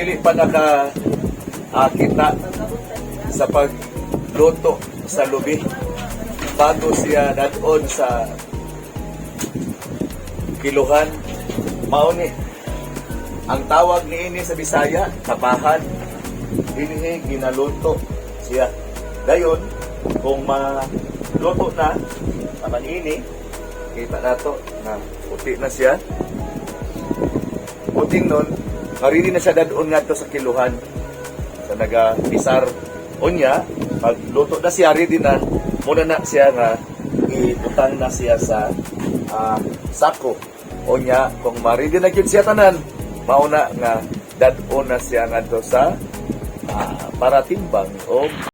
Dili pa naka ah, kita sa pagluto sa lubi. Bago siya dadon sa kiluhan mauni. Ang tawag ni ini sa Bisaya tapahan. Dinhi ginaluto siya. Dayon kung maluto na naman ini kita nato na puti na siya. Puting nun marini na siya dadon nga to sa kiluhan. Sa naga pisar unya pag luto na siya ready na. Muna na siya nga ibutang na siya sa ah, sako. Unya kung marini na gyud siya tanan mauna nga dadon na siya nga to sa ah, para timbang o